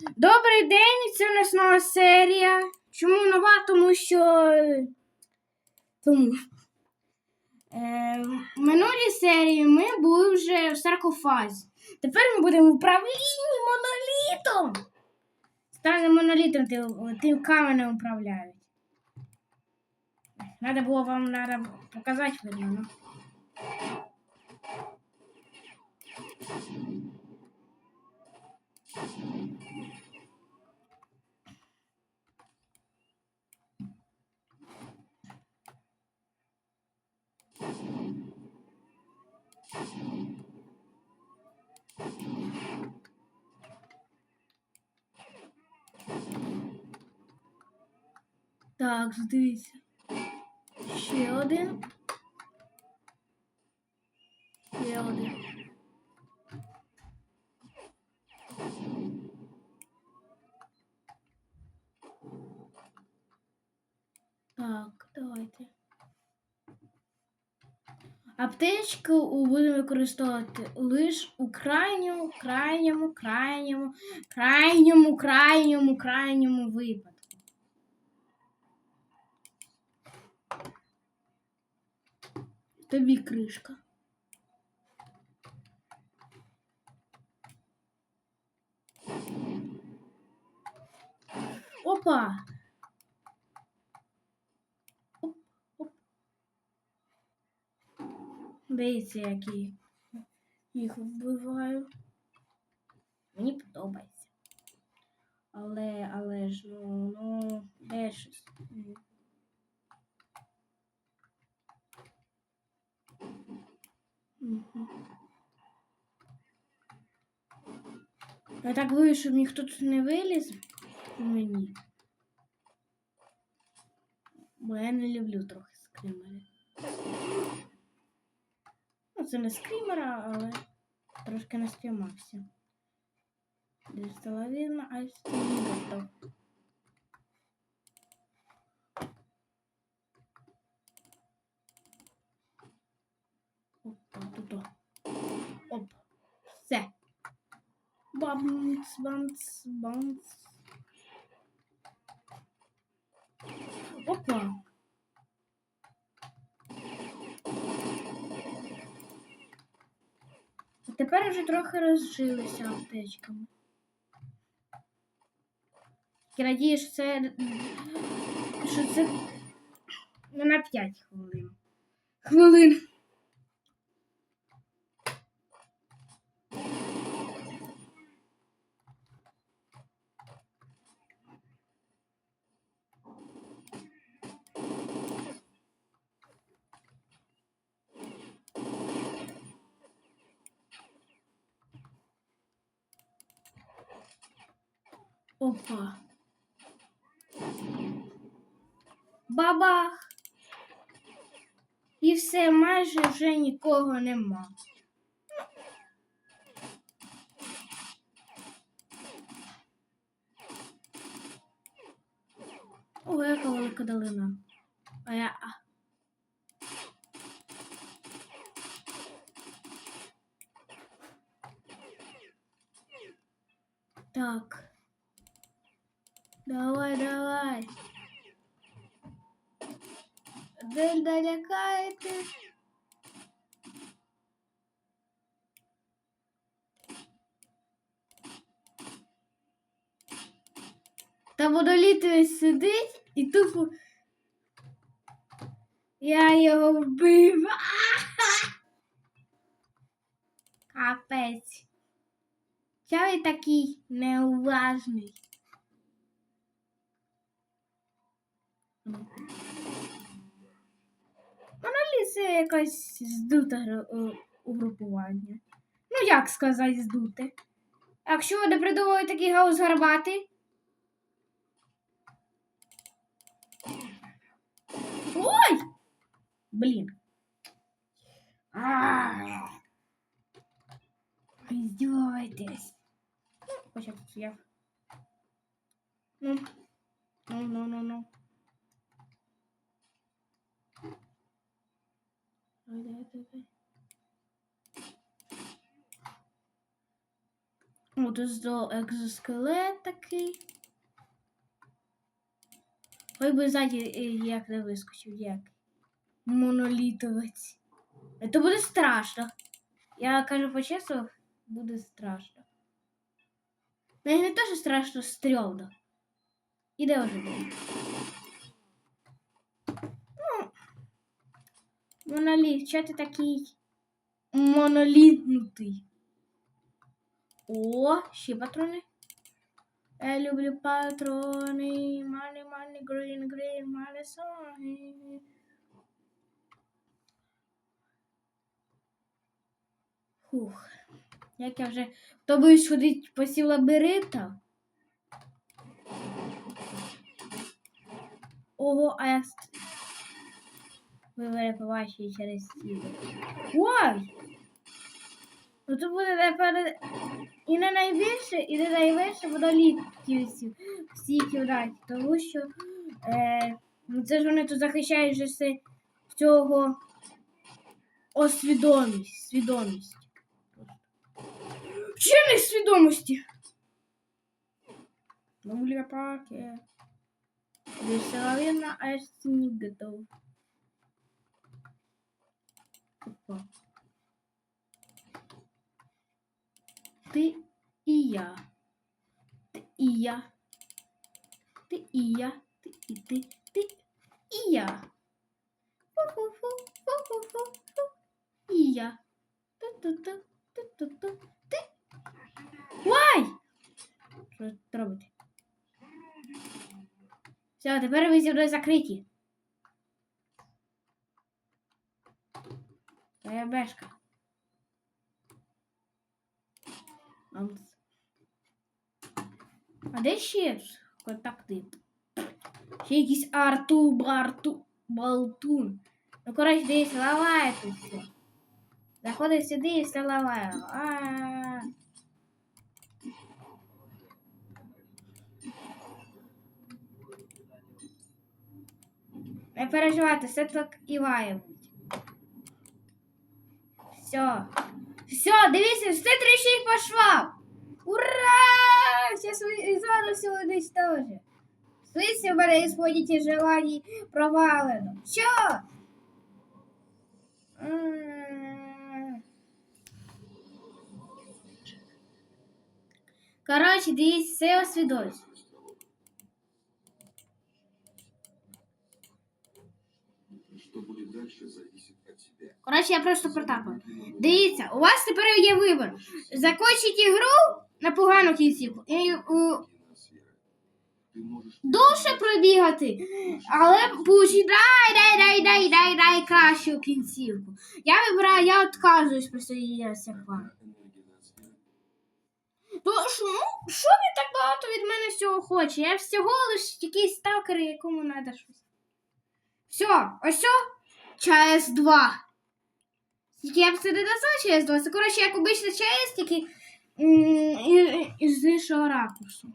Добрий день, це у нас нова серія. Чому нова? Тому що. Тому. Е, в минулій серії ми були вже в саркофазі. Тепер ми будемо в управлінні монолітом. Станемо монолітом, тим, тим каменем управляють. Надо було вам надо показати видно. Так, дивіться. Ще один. Ще один. Так, давайте. Аптечку будемо використовувати лише у крайньому, крайньому, крайньому, крайньому, крайньому, крайньому випадку. Тобі кришка. Опа! Оп, оп. Дивіться, які їх вбиваю. Мені подобається. Але, але ж, ну, ну, де щось. Я так боюсь, щоб ніхто тут не виліз мені. Бо я не люблю трохи скримери. Це не скримера, але трошки настримався. Де стала видно, а не готов. Опа, тут. Оп. Все. Бамц, бамц, бамц. Опа. А тепер вже трохи розжилися аптечками. Я надію, що це, що це на 5 хвилин. Хвилин. Опа. Бабах. І все, майже вже нікого нема. Ой, яка велика долина. А я. Так. Давай, давай. Дель далекаєте. Та водоліт сидить і тупо. Я його вбив. Капець. Чого він такий неуважний? Моноліт це якась здута е, угрупування. Ну, як сказати, здуте. Якщо вони придумали такий гаус гарбатий. Ой! Блін. Ви Издеваетесь. Хоча тут я. Ну. Ну, ну, ну, ну. Ой, дай, дай, дай. О, тут здо екзоскелет такий. Ой би ззаді е, як не вискочив, як. Монолітовець. Це буде страшно. Я кажу по-чесному, буде страшно. Мені не теж страшно стрьомно. Іде вже буде. Ну, моноліт, що ти такий монолітнутий? О, ще патрони. Я люблю патрони. Money, money, green, green, money, money. Фух. Як я вже то боюсь ходити по сі лабіринта. Ого, а як... Ви побачите через стіну. Ой! Ну буде напевно і не найбільше, і не найменше монолітків всі, кімнаті, тому що е, ну це ж вони тут захищають же все цього освідомість, свідомість. Вчених свідомості. Мамуля паке. Веселовина, а я не готов. Опа. Ты и я. Ты и я. Ты и я. Ты и ты. Ты и я. Фу-фу-фу, фу-фу-фу-фу. И я. Ту-ту-ту, ту-ту-ту. Ти. Вай! Що це робити? Все, тепер ви зі мною закриті. Твоя бешка. Амс. А де ще контакти? Ще якийсь арту, барту, балтун. Ну, коротше, дивись, ламає тут все. Заходиш сюди і все ламає. А. Не переживайте, все так і бути. Все. Все, дивіться, все трещить по швам. Ура! Сейчас Ивану все уничтожит. Слышите, в мене исходите желаний провалено. Все! Короче, дивіться, все освідомість. Коротше, я просто протапав. Дивіться, у вас тепер є вибір. Закончити ігру на погану кінцівку і у, довше пробігати, але получить дай, дай, дай, дай, дай, дай кращу кінцівку. Я вибираю, я відказуюсь присоединятися к вам. То що, ну, що він так багато від мене всього хоче? Я всього лиш якийсь сталкер, якому треба щось. Все, ось все. ЧАЕС 2. Тільки я б це не назвав ЧАЕС 2. Це, коротше, як обичний ЧАЕС, тільки із іншого ракурсу.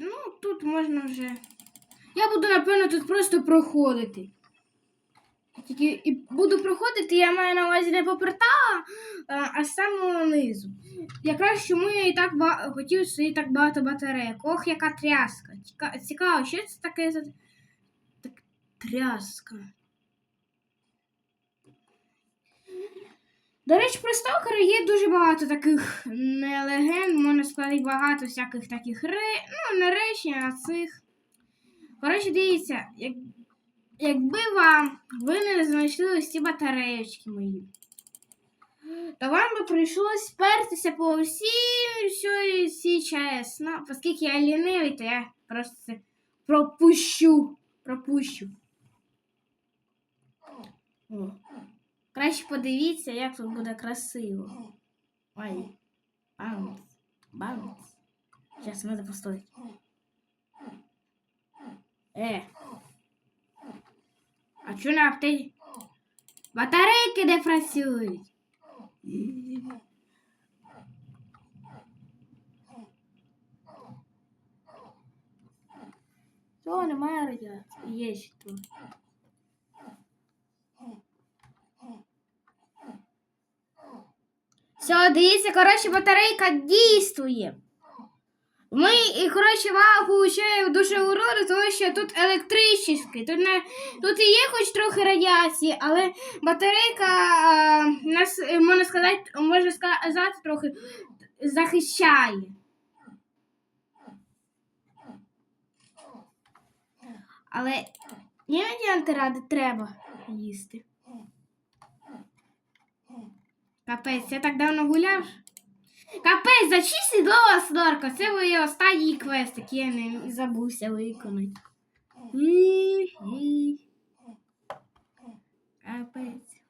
Ну тут можна вже. Я буду, напевно, тут просто проходити. Тільки і буду проходити, я маю на увазі не по порталам, а, а з самого низу. Якраз чому я і так ба- хотів собі так багато батарейок. Ох, яка тряска. Цікаво, що це таке за так, тряска. До речі, про сталкера є дуже багато таких не легенд, можна сказати, багато всяких таких ре... ну, не речень, а цих. Коротше, дивіться, як... якби вам ви не знайшли ось ці батареєчки мої, то вам би прийшлось спертися по всій всій, всій ЧАЕС. Ну, оскільки я лінивий, то я просто це пропущу. Пропущу. О. Краще подивіться, як тут буде красиво. Ой. Баунс. Баунс. Зараз треба постояти. Е. А чого на апте... Батарейки не працюють? Цього немає радіації. есть ще тут. Все, дивіться, коротше, батарейка действует. Ми, і, коротше, вагу ще дуже уроду, тому що тут електричний. Тут, тут і є хоч трохи радіації, але батарейка а, нас, можна сказати, можна сказати, трохи захищає. Але іноді антиради треба їсти. Капець, я так давно гуляв. Капець, за 6 доларів, Норко. Це мої останній квест, який я не забувся виконати. Капець.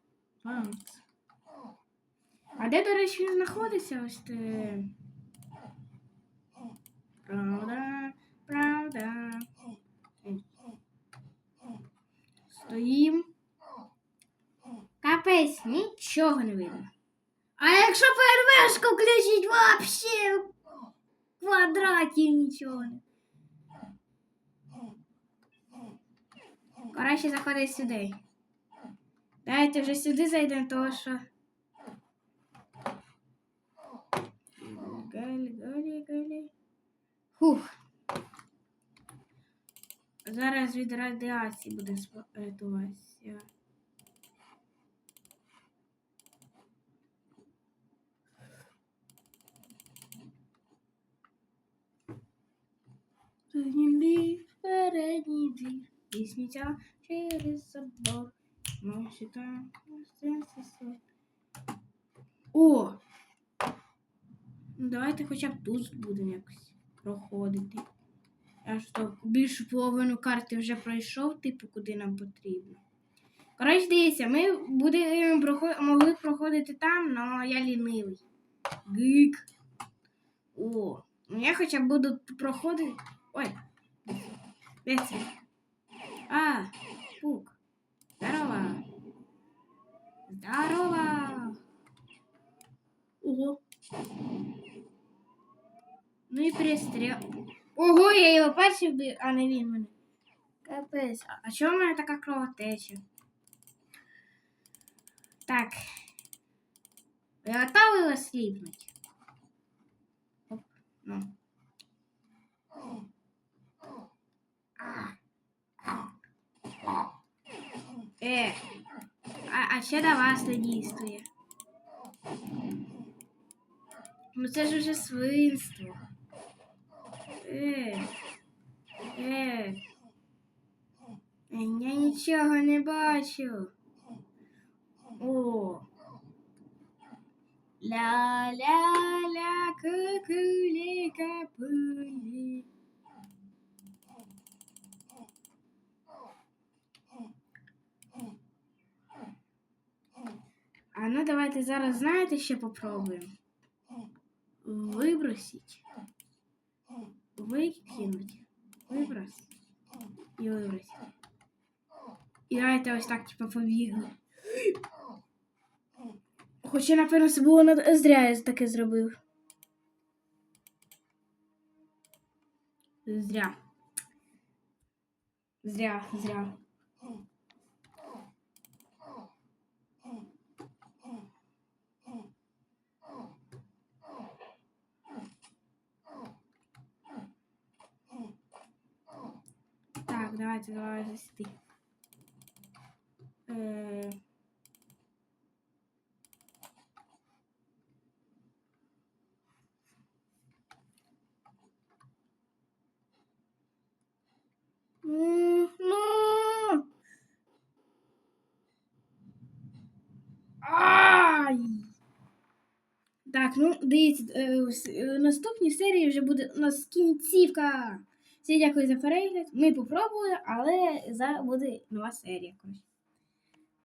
А де, до речі, він знаходиться? Ось ти. Правда, правда. Стоїм. Капець, нічого не видно. А якщо вообще в квадраті нічого не. Краще заходить сюди. Давайте зайдемо, тому що. Галі, галі, галі. Хух. Зараз від радіації буде рятуватися. Задній двір, передній двір, і сміття через забор. Ми читаємо серце своє. О! Ну, давайте хоча б тут будемо якось проходити. Я то більшу половину карти вже пройшов, типу, куди нам потрібно. Коротше, дивіться, ми будемо проход... могли проходити там, але я лінивий. Гик. О, ну я хоча б буду проходити. Ой. Де це? А, пук. Здорово. Здорово. Ого. Ну і пристріл. Ого, я його перший вбив, а не він мене. Капець. А- А чому в мене така кровотеча? Так. Ви готові осліпнути? Оп, ну. Е, а, а ще до вас не дійствує. Ну це ж уже свинство. Е, е. Я нічого не бачу. О. Ля-ля-ля, кукулі капулі. А ну давайте зараз знаєте, що попробуємо. Вибросить. Викинуть. Виброс. І вибросить. І давайте ось так, типу, побігли. Хоча, напевно, це було над... зря я таке зробив. Зря. Зря, зря. Так, давайте, давайте сюди. Е... Ну, ну. Ай! Так, ну дивіться, е, е, наступній серії вже буде у нас кінцівка. Всім дякую за перегляд. Ми попробували, але за буде нова серія.